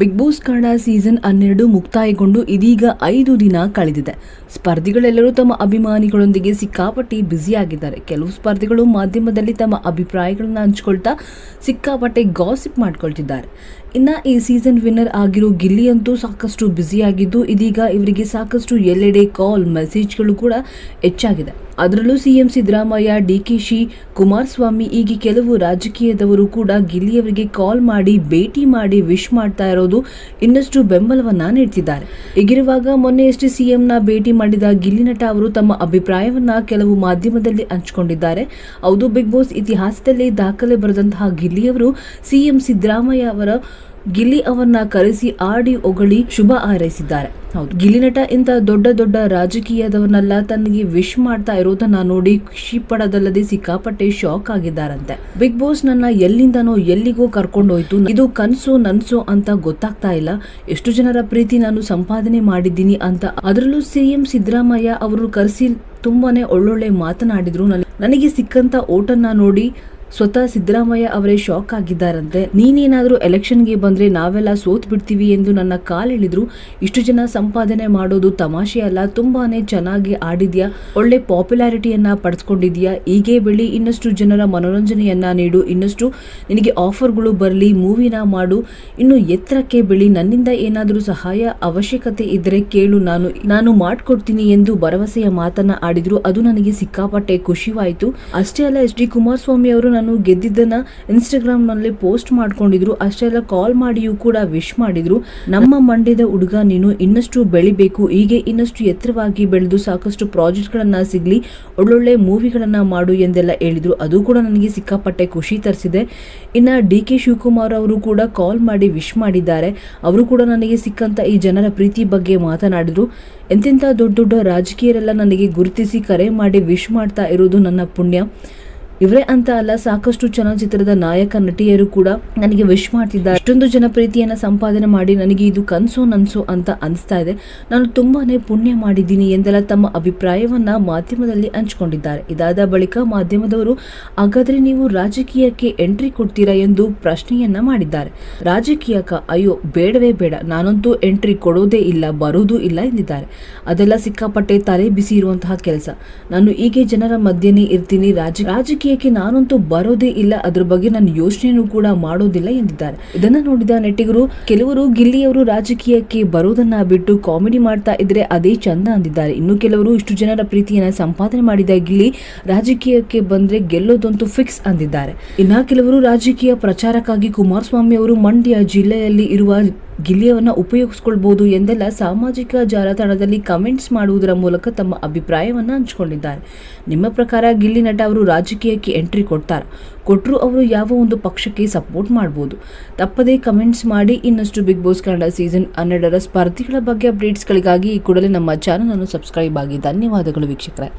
Big boss Kannada season ಹನ್ನೆರಡು ಮುಕ್ತಾಯಗೊಂಡು ಇದೀಗ ಐದು ದಿನ ಕಳೆದಿದೆ. ಸ್ಪರ್ಧಿಗಳೆಲ್ಲರೂ ತಮ್ಮ ಅಭಿಮಾನಿಗಳೊಂದಿಗೆ ಸಿಕ್ಕಾಪಟ್ಟಿ ಬ್ಯುಸಿಯಾಗಿದ್ದಾರೆ. ಕೆಲವು ಸ್ಪರ್ಧಿಗಳು ಮಾಧ್ಯಮದಲ್ಲಿ ತಮ್ಮ ಅಭಿಪ್ರಾಯಗಳನ್ನು ಹಂಚಿಕೊಳ್ತಾ ಸಿಕ್ಕಾಪಟ್ಟೆ ಗಾಸಿಪ್ ಮಾಡ್ಕೊಳ್ತಿದ್ದಾರೆ. ಇನ್ನ ಈ ಸೀಸನ್ ವಿನ್ನರ್ ಆಗಿರೋ ಗಿಲ್ಲಿ ಅಂತೂ ಸಾಕಷ್ಟು ಬ್ಯುಸಿಯಾಗಿದ್ದು, ಇದೀಗ ಇವರಿಗೆ ಸಾಕಷ್ಟು ಎಲ್ಲೆಡೆ ಕಾಲ್, ಮೆಸೇಜ್ಗಳು ಕೂಡ ಹೆಚ್ಚಾಗಿದೆ. ಅದರಲ್ಲೂ ಸಿಎಂ ಸಿದ್ದರಾಮಯ್ಯ ಡಿಕೆಶಿ ಕುಮಾರಸ್ವಾಮಿ, ಹೀಗೆ ಕೆಲವು ರಾಜಕೀಯದವರು ಕೂಡ ಗಿಲ್ಲಿಯವರಿಗೆ ಕಾಲ್ ಮಾಡಿ, ಭೇಟಿ ಮಾಡಿ ವಿಶ್ ಮಾಡ್ತಾ ಇರೋದು ಇನ್ನಷ್ಟು ಬೆಂಬಲವನ್ನ ನೀಡ್ತಿದ್ದಾರೆ. ಹೀಗಿರುವಾಗ ಮೊನ್ನೆಯಷ್ಟೇ ಸಿಎಂನ ಭೇಟಿ ಮಾಡಿದ ಗಿಲ್ಲಿ ನಟ ಅವರು ತಮ್ಮ ಅಭಿಪ್ರಾಯವನ್ನ ಕೆಲವು ಮಾಧ್ಯಮದಲ್ಲಿ ಹಂಚಿಕೊಂಡಿದ್ದಾರೆ. ಹೌದು, ಬಿಗ್ ಬಾಸ್ ಇತಿಹಾಸದಲ್ಲಿ ದಾಖಲೆ ಬರೆದಂತಹ ಗಿಲ್ಲಿಯವರು ಸಿಎಂ ಸಿದ್ದರಾಮಯ್ಯ ಅವರ ಗಿಲ್ಲಿ ಅವರನ್ನ ಕರೆಸಿ ಆಡಿ ಹೊಗಳಿ ಶುಭ ಹಾರೈಸಿದ್ದಾರೆ. ಹೌದು, ಗಿಲ್ಲಿ ನಟ ಇಂತ ದೊಡ್ಡ ದೊಡ್ಡ ರಾಜಕೀಯದವರನ್ನೆಲ್ಲ ತನಗೆ ವಿಶ್ ಮಾಡ್ತಾ ಇರೋದನ್ನ ನೋಡಿ ಖುಷಿ ಪಡೋದಲ್ಲದೆ ಸಿಕ್ಕಾಪಟ್ಟೆ ಶಾಕ್ ಆಗಿದ್ದಾರಂತೆ. ಬಿಗ್ ಬಾಸ್ ನನ್ನ ಎಲ್ಲಿಂದನೋ ಎಲ್ಲಿಗೋ ಕರ್ಕೊಂಡೋಯ್ತು. ಇದು ಕನ್ಸು ನನ್ಸು ಅಂತ ಗೊತ್ತಾಗ್ತಾ ಇಲ್ಲ. ಎಷ್ಟು ಜನರ ಪ್ರೀತಿ ನಾನು ಸಂಪಾದನೆ ಮಾಡಿದ್ದೀನಿ ಅಂತ. ಅದರಲ್ಲೂ ಸಿಎಂ ಸಿದ್ದರಾಮಯ್ಯ ಅವರು ಕರೆಸಿ ತುಂಬಾನೇ ಒಳ್ಳೊಳ್ಳೆ ಮಾತನಾಡಿದ್ರು. ನನಗೆ ಸಿಕ್ಕಂತ ಓಟನ್ನ ನೋಡಿ ಸ್ವತಃ ಸಿದ್ದರಾಮಯ್ಯ ಅವರೇ ಶಾಕ್ ಆಗಿದ್ದಾರಂತೆ. ನೀನೇನಾದರೂ ಎಲೆಕ್ಷನ್ಗೆ ಬಂದರೆ ನಾವೆಲ್ಲ ಸೋತ್ ಬಿಡ್ತೀವಿ ಎಂದು ನನ್ನ ಕಾಲೆಳೆದ್ರು. ಇಷ್ಟು ಜನ ಸಂಪಾದನೆ ಮಾಡೋದು ತಮಾಷೆ ಅಲ್ಲ, ತುಂಬಾನೇ ಚೆನ್ನಾಗಿ ಆಡಿದ್ಯಾ, ಒಳ್ಳೆ ಪಾಪ್ಯುಲಾರಿಟಿಯನ್ನ ಪಡೆದುಕೊಂಡಿದ್ಯಾ ಹೀಗೆ ಬೆಳಿ ಇನ್ನಷ್ಟು ಜನರ ಮನೋರಂಜನೆಯನ್ನ ನೀಡು, ಇನ್ನಷ್ಟು ನಿನಗೆ ಆಫರ್ಗಳು ಬರಲಿ, ಮೂವಿನ ಮಾಡು, ಇನ್ನು ಎತ್ತರಕ್ಕೆ ಬೆಳಿ ನನ್ನಿಂದ ಏನಾದರೂ ಸಹಾಯ ಅವಶ್ಯಕತೆ ಇದ್ದರೆ ಕೇಳು ನಾನು ನಾನು ಮಾಡ್ಕೊಡ್ತೀನಿ ಎಂದು ಭರವಸೆಯ ಮಾತನ್ನ ಆಡಿದ್ರು. ಅದು ನನಗೆ ಸಿಕ್ಕಾಪಟ್ಟೆ ಖುಷಿವಾಯಿತು. ಅಷ್ಟೇ ಅಲ್ಲ, ಎಚ್ ಡಿ ಕುಮಾರಸ್ವಾಮಿ ಅವರು ನಾನು ಗೆದ್ದಿದ್ದನ್ನ ಇನ್ಸ್ಟಾಗ್ರಾಮ್ನಲ್ಲಿ ಪೋಸ್ಟ್ ಮಾಡ್ಕೊಂಡಿದ್ರು. ಅಷ್ಟೇ ಅಲ್ಲ ಕಾಲ್ ಮಾಡಿಯೂ ಕೂಡ ವಿಶ್ ಮಾಡಿದ್ರು. ನಮ್ಮ ಮಂಡ್ಯದ ಹುಡುಗ ನೀನು ಇನ್ನಷ್ಟು ಬೆಳಿಬೇಕು. ಹೀಗೆ ಇನ್ನಷ್ಟು ಎತ್ತರವಾಗಿ ಬೆಳೆದು ಸಾಕಷ್ಟು ಪ್ರಾಜೆಕ್ಟ್ ಗಳನ್ನ ಸಿಗ್ಲಿ, ಒಳ್ಳೊಳ್ಳೆ ಮೂವಿಗಳನ್ನ ಮಾಡು ಎಂದೆಲ್ಲ ಹೇಳಿದ್ರು. ಅದು ಕೂಡ ನನಗೆ ಸಿಕ್ಕಾಪಟ್ಟೆ ಖುಷಿ ತರಿಸಿದೆ. ಇನ್ನ ಡಿ ಕೆ ಶಿವಕುಮಾರ್ ಅವರು ಕೂಡ ಕಾಲ್ ಮಾಡಿ ವಿಶ್ ಮಾಡಿದ್ದಾರೆ. ಅವರು ಕೂಡ ನನಗೆ ಸಿಕ್ಕಂತ ಈ ಜನರ ಪ್ರೀತಿ ಬಗ್ಗೆ ಮಾತನಾಡಿದ್ರು. ಎಂತೆಂಥ ದೊಡ್ಡ ದೊಡ್ಡ ರಾಜಕೀಯರೆಲ್ಲ ನನಗೆ ಗುರುತಿಸಿ ಕರೆ ಮಾಡಿ ವಿಶ್ ಮಾಡ್ತಾ ಇರೋದು ನನ್ನ ಪುಣ್ಯ. ಇವರೇ ಅಂತ ಅಲ್ಲ, ಸಾಕಷ್ಟು ಚಲನಚಿತ್ರದ ನಾಯಕ, ನಟಿಯರು ಕೂಡ ನನಗೆ ವಿಶ್ ಮಾಡ್ತಿದ್ದಾರೆ. ಅಷ್ಟೊಂದು ಜನಪ್ರೀತಿಯನ್ನ ಸಂಪಾದನೆ ಮಾಡಿ ನನಗೆ ಇದು ಕನ್ಸೋ ನನ್ಸೋ ಅಂತ ಅನಿಸ್ತಾ ಇದೆ. ನಾನು ತುಂಬಾನೇ ಪುಣ್ಯ ಮಾಡಿದ್ದೀನಿ ಎಂದೆಲ್ಲ ತಮ್ಮ ಅಭಿಪ್ರಾಯವನ್ನ ಮಾಧ್ಯಮದಲ್ಲಿ ಹಂಚಿಕೊಂಡಿದ್ದಾರೆ. ಇದಾದ ಬಳಿಕ ಮಾಧ್ಯಮದವರು, ಹಾಗಾದ್ರೆ ನೀವು ರಾಜಕೀಯಕ್ಕೆ ಎಂಟ್ರಿ ಕೊಡ್ತೀರಾ ಎಂದು ಪ್ರಶ್ನೆಯನ್ನ ಮಾಡಿದ್ದಾರೆ. ರಾಜಕೀಯಕ್ಕ ಅಯ್ಯೋ, ಬೇಡವೇ ಬೇಡ, ನಾನಂತೂ ಎಂಟ್ರಿ ಕೊಡೋದೇ ಇಲ್ಲ, ಬರೋದೂ ಇಲ್ಲ ಎಂದಿದ್ದಾರೆ. ಅದೆಲ್ಲ ಸಿಕ್ಕಾಪಟ್ಟೆ ತಲೆ ಬಿಸಿ ಇರುವಂತಹ ಕೆಲಸ. ನಾನು ಹೀಗೆ ಜನರ ಮಧ್ಯನೇ ಇರ್ತೀನಿ, ರಾಜ ರಾಜಕೀಯಕ್ಕೆ ನಾನಂತೂ ಬರೋದೇ ಇಲ್ಲ. ಅದ್ರ ಬಗ್ಗೆ ನಾನು ಯೋಚನೆನೂ ಕೂಡ ಮಾಡೋದಿಲ್ಲ ಎಂದಿದ್ದಾರೆ. ಇದನ್ನ ನೋಡಿದ ನೆಟ್ಟಿಗರು ಕೆಲವರು ಗಿಲ್ಲಿಯವರು ರಾಜಕೀಯಕ್ಕೆ ಬರೋದನ್ನ ಬಿಟ್ಟು ಕಾಮಿಡಿ ಮಾಡ್ತಾ ಇದ್ರೆ ಅದೇ ಚಂದ ಅಂದಿದ್ದಾರೆ. ಇನ್ನು ಕೆಲವರು ಇಷ್ಟು ಜನರ ಪ್ರೀತಿಯನ್ನ ಸಂಪಾದನೆ ಮಾಡಿದ ಗಿಲ್ಲಿ ರಾಜಕೀಯಕ್ಕೆ ಬಂದ್ರೆ ಗೆಲ್ಲೋದಂತೂ ಫಿಕ್ಸ್ ಅಂದಿದ್ದಾರೆ. ಇನ್ನ ಕೆಲವರು ರಾಜಕೀಯ ಪ್ರಚಾರಕ್ಕಾಗಿ ಕುಮಾರಸ್ವಾಮಿ ಅವರು ಮಂಡ್ಯ ಜಿಲ್ಲೆಯಲ್ಲಿ ಇರುವ ಗಿಲ್ಲಿಯವನ್ನ ಉಪಯೋಗಿಸ್ಕೊಳ್ಬಹುದು ಎಂದೆಲ್ಲ ಸಾಮಾಜಿಕ ಜಾಲತಾಣದಲ್ಲಿ ಕಮೆಂಟ್ಸ್ ಮಾಡುವುದರ ಮೂಲಕ ತಮ್ಮ ಅಭಿಪ್ರಾಯವನ್ನ ಹಂಚಿಕೊಂಡಿದ್ದಾರೆ. ನಿಮ್ಮ ಪ್ರಕಾರ ಗಿಲ್ಲಿ ನಟ ಅವರು ರಾಜಕೀಯಕ್ಕೆ ಎಂಟ್ರಿ ಕೊಡ್ತಾರ? ಕೊಟ್ಟರು ಅವರು ಯಾವ ಒಂದು ಪಕ್ಷಕ್ಕೆ ಸಪೋರ್ಟ್ ಮಾಡ್ಬೋದು? ತಪ್ಪದೇ ಕಮೆಂಟ್ಸ್ ಮಾಡಿ ಇನ್ನಷ್ಟು ಬಿಗ್ ಬಾಸ್ ಕನ್ನಡ ಸೀಸನ್ ಹನ್ನೆರಡರ ಸ್ಪರ್ಧಿಗಳ ಬಗ್ಗೆ ಅಪ್ಡೇಟ್ಸ್ಗಳಿಗಾಗಿ ಈ ಕೂಡಲೇ ನಮ್ಮ ಚಾನಲ್ ಅನ್ನು ಸಬ್ಸ್ಕ್ರೈಬ್ ಆಗಿ. ಧನ್ಯವಾದಗಳು ವೀಕ್ಷಕರೇ.